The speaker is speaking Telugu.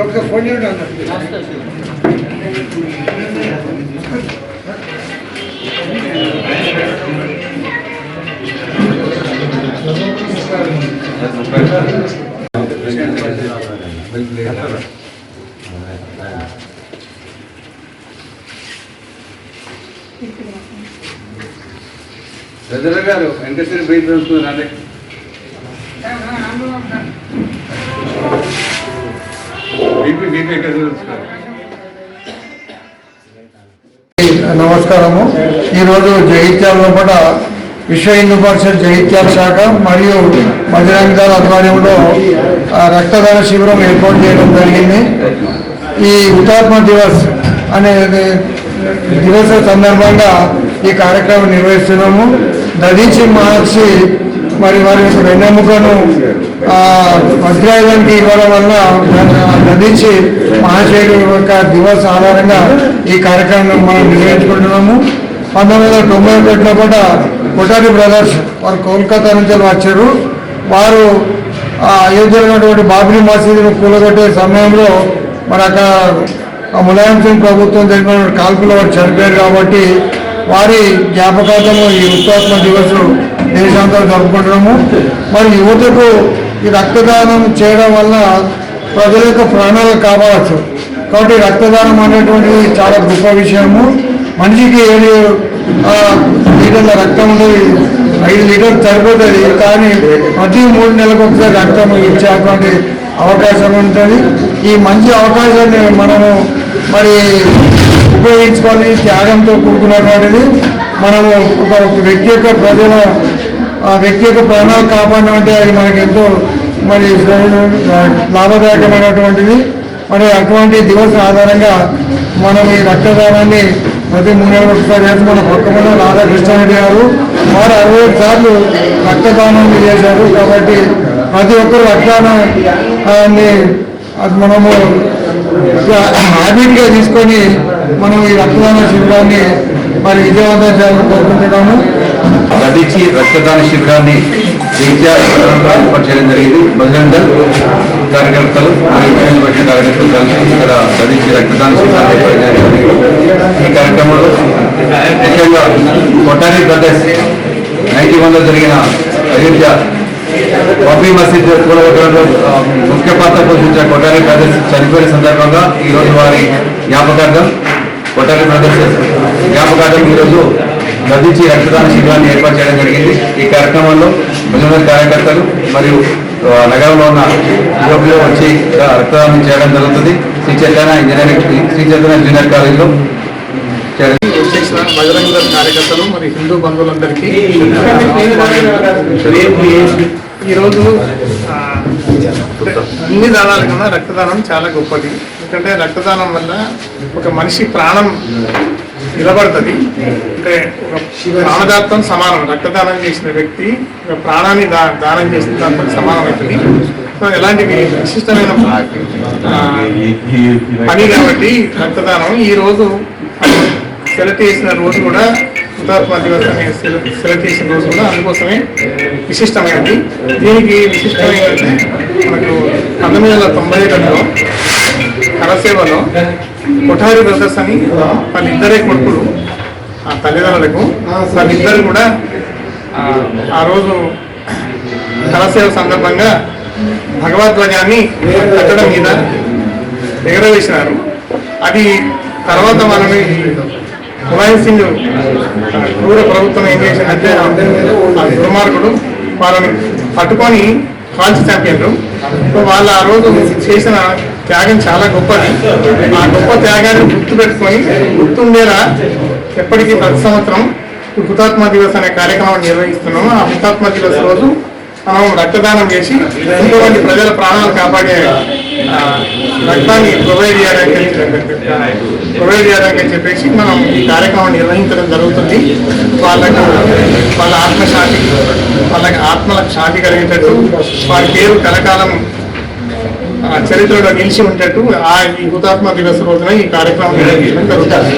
ఒకసారి ఫోన్ చేయండి అన్న రజల గారు వెంకటేశ్వర బయట రండి బీపీ బీపీ ఎక్కడ నమస్కారము. ఈరోజు జగిత్యాల లోపల విశ్వ హిందూ పరిషత్ జగిత్యాల శాఖ మరియు బజరంగ దళ ఆధ్వర్యంలో రక్తదాన శిబిరం ఏర్పాటు చేయడం జరిగింది. ఈ హుతాత్మ దివస్ అనే దివస సందర్భంగా ఈ కార్యక్రమం నిర్వహిస్తున్నాము. దదీచి మార్చి మరి వారి యొక్క వెన్నెముకను వజ్రాయుధానికి ఇవ్వడం వల్ల దదీచి మహాశయుడు యొక్క దివస్ ఆధారంగా ఈ కార్యక్రమం మనం నిర్వహించుకుంటున్నాము. పంతొమ్మిది వందల తొంభై ఒకటిలో కూడా కొటారి బ్రదర్స్ వారు కోల్కతా నుంచి వచ్చారు. వారు ఆ అయోధ్యలో ఉన్నటువంటి బాబ్రీ మసీదును కూలగొట్టే సమయంలో మరి అక్కడ ములాయం సింగ్ ప్రభుత్వం జరిగిన కాల్పులో వారు చనిపోయారు కాబట్టి వారి జ్ఞాపకార్థము ఈ హుతాత్మ దివసు దేశాంతరం జరుపుకుంటున్నాము. మరి యువతకు ఈ రక్తదానం చేయడం వల్ల ప్రజల యొక్క ప్రాణాలు కాపాడచ్చు. కాబట్టి రక్తదానం అనేటువంటిది చాలా గొప్ప విషయము. మనిషికి ఏడు లీటర్ల రక్తం ఉండేది. ఐదు లీటర్లు సరిపోతుంది. కానీ ప్రతి మూడు నెలలకు ఒకసారి రక్తం ఇచ్చేటువంటి అవకాశం ఉంటుంది. ఈ మంచి అవకాశాన్ని మనము మరి ఉపయోగించుకొని త్యాగంతో కూడుకున్నటువంటిది. మనము ఒక వ్యక్తి యొక్క ప్రజల ఆ వ్యక్తి యొక్క ప్రాణాలు కాపాడడం అంటే అది మనకి ఎంతో మరి లాభదాయకమైనటువంటిది. మరి అటువంటి దివస ఆధారంగా మనం ఈ రక్తదానాన్ని ప్రతి మూడు ఒకసారి చేసి మన పక్కన రాధాకృష్ణారెడ్డి గారు వారు అరవై సార్లు రక్తదానం చేశారు. కాబట్టి ప్రతి ఒక్కరు రక్తదానాన్ని అది మనము హ్యాబిట్గా తీసుకొని మనం ఈ రక్తదాన శిబిరాన్ని మరి విజయవంతం చేయాలని కోరుకుంటున్నాము. నటించి రక్తదాన శిబిరాన్ని ఏర్పాటు చేయడం జరిగింది. బజరంగ కార్యకర్తలు మరియు మహిళలు పట్టిన కార్యకర్తలు కలిసి ఇక్కడ నదించి రక్తదాన శిబిరాన్ని ఏర్పాటు చేయడం జరిగింది. ఈ కార్యక్రమంలో ముఖ్యంగా కొట్టారి బ్రదర్స్ నైన్టీ వన్లో జరిగిన అయోధ్య బాబీ మసీద్ కూలగొట్టడంలో ముఖ్య పాత్ర పోషించిన కొట్టారి బ్రదర్స్ చనిపోయిన సందర్భంగా ఈరోజు వారి జ్ఞాపకార్థం కొట్టారి బ్రదర్స్ జ్ఞాపకార్థం ఈరోజు నదించి రక్తదాన శిబిరాన్ని ఏర్పాటు చేయడం జరిగింది. ఈ కార్యక్రమంలో భజన కార్యకర్తలు మరియు నగరంలో ఉన్న యువకులు వచ్చి రక్తదానం చేయడం జరుగుతుంది. శ్రీ చైతన్య ఇంజనీరింగ్ శ్రీ చైతన్య జూనియర్ కాలేజీలో బజరంగ కార్యకర్తలు మరి హిందూ బంధువులందరికీ ఈరోజు ఆ, అన్ని దానాల కన్నా రక్తదానం చాలా గొప్పది. ఎందుకంటే రక్తదానం వల్ల ఒక మనిషి ప్రాణం నిలబడుతుంది. అంటే ఒక ప్రాణదాత్తం సమానం. రక్తదానం చేసిన వ్యక్తి ఒక ప్రాణాన్ని దా దానం చేసిన దాంతో సమానం అవుతుంది. సో ఎలాంటివి విశిష్టమైన పని కాబట్టి రక్తదానం ఈ రోజు సెలెక్ట్ చేసిన రోజు కూడా హుతాత్మ దివస్ అనే సెల- సెలెక్ట్ చేసిన రోజు కూడా అందుకోసమే విశిష్టమైనది. దీనికి విశిష్టమైనది మనకు పంతొమ్మిది వందల తొంభై ఏడులో కరసేవలో కొఠారి బ్రదర్స్ అని వాళ్ళిద్దరే కొడుకులు ఆ తల్లిదండ్రులకు వాళ్ళిద్దరు కూడా ఆ, రోజు కరసేవ సందర్భంగా భగవద్ధ్వజాన్ని కట్టడం మీద ఎగరవేసినారు. అది తర్వాత మనని ములాయం సింగ్ ఆ, క్రూర ప్రభుత్వం ఏం చేసిందంటే ఆ దుర్మార్గుడు. వాళ్ళని పట్టుకొని కాల్చి చంపారు సో వాళ్ళు ఆ రోజు చేసిన త్యాగం చాలా గొప్పది. ఆ గొప్ప త్యాగాన్ని గుర్తు పెట్టుకొని గుర్తుండేలా ఎప్పటికీ ప్రతి సంవత్సరం హుతాత్మ దివస్ అనే కార్యక్రమాన్ని నిర్వహిస్తున్నాము. ఆ హుతాత్మ దివస్ రోజు మనం రక్తదానం చేసి ఎంతోమంది ప్రజల ప్రాణాలు కాపాడే రక్తాన్ని ప్రొవైడ్ చేయడానికి ప్రొవైడ్ చేయడానికి చెప్పేసి మనం ఈ కార్యక్రమం నిర్వహించడం జరుగుతుంది. వాళ్ళకు వాళ్ళ ఆత్మశాంతి వాళ్ళకి ఆత్మలకు శాంతి కలిగేటట్టు వారి పేరు కలకాలం చరిత్రలో నిలిచి ఉండేట్టు ఆ ఈ హుతాత్మ దివస్ రోజున ఈ కార్యక్రమం నిర్వహించడం జరుగుతుంది.